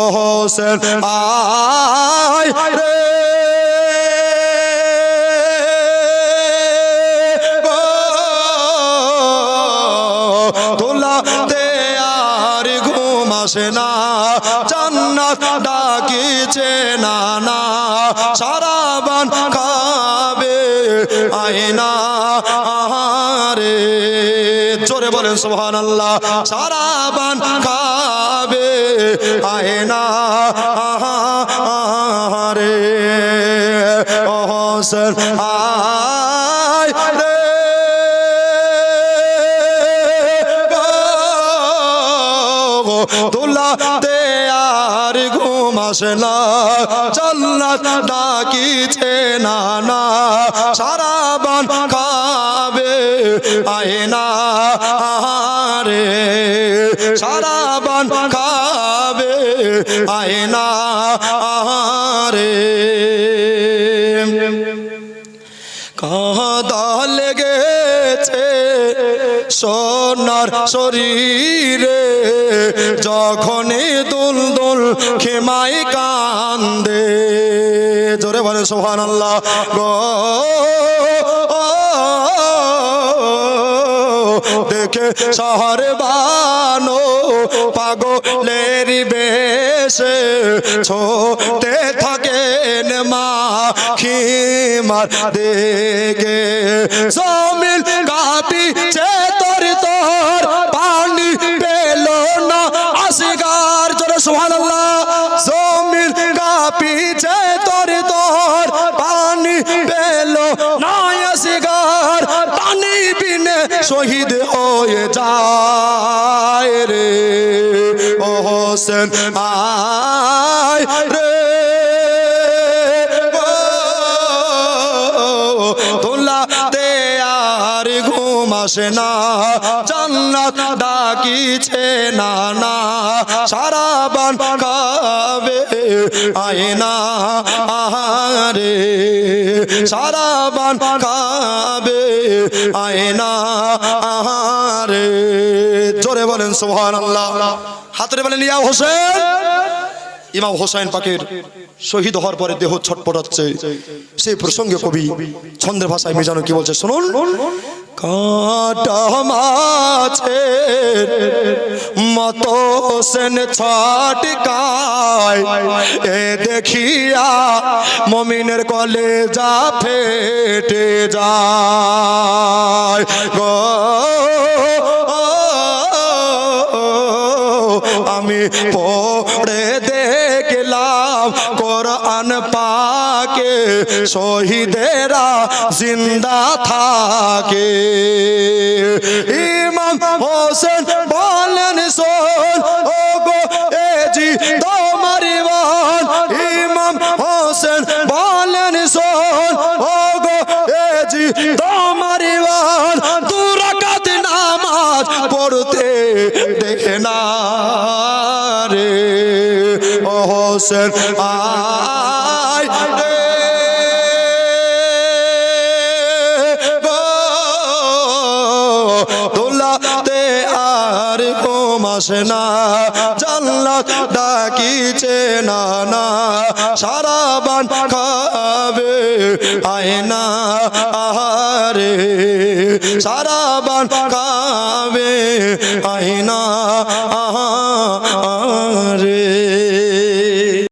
ও হোসেন আয় রে। তোলাতে আর ঘুম আসে না। জান্নাত ডাকিছে না না। সারাবান খাবে আয়না। আহারে জোরে বলেন সোহান আল্লাহ সারাবান খাবে আয়না, আহারে ও হোসেন আয় রে আর ঘুম আসে না, জান্নাত ডাকিছে না না সারাবান খাবে আয়না, আহারে, সারাবান খাবে, আয়না, আহারে। কাদা লেগেছে সোনার শরীরে, যখনই দুল দুল খেমাই কান্দে। জোরে বলে সোহান আল্লাহ দেখে শহরে বানো, পাগলের বেশে ছোতে থাকেন মা খিমার দেখে। জমিল কাপি তোর তোর পানি পেল না আসিগার জোরে সুবহানাল্লাহ। জমিন কাপিছে, তোর তোর পানি পেল না আসিগার পানি বিনে শহীদ হয়ে যায় রে। ও হোসেন, আয় রে। তোলাতে আর ঘুম আসে না। জান্নাত ডাকিছে না না। সারাবান খাবে আয়না, আহারে। সারাবান খাবে আয়না, আহারে। জোরে বলেন সোহান আল্লাহ হাতরে বলেন, ইয়া হোসেন। ইমাম হোসাইন পাকের শহীদ হওয়ার পরে দেহ ছটপটাচ্ছে সেই প্রসঙ্গে কবি ছন্দের ভাষায় মেজানো কি বলছে, শুনুন। কাটা মাছে মতো সেন ছটকায়। এ দেখিয়া মমিনের কলে যা ফেটে যায়। গো, আমি পড়ে দেখলাম কোরআন পাকে, শহীদেরা জিন্দা থাকে। ইমাম হোসেন না রে ও হোসেন আয় রে। গো, দোলাতে আর ঘুম না, জান্নাত ডাকিছে না না সারাবান খাবে আয়না আহারে সারাবান খাবে আয়না আহারে।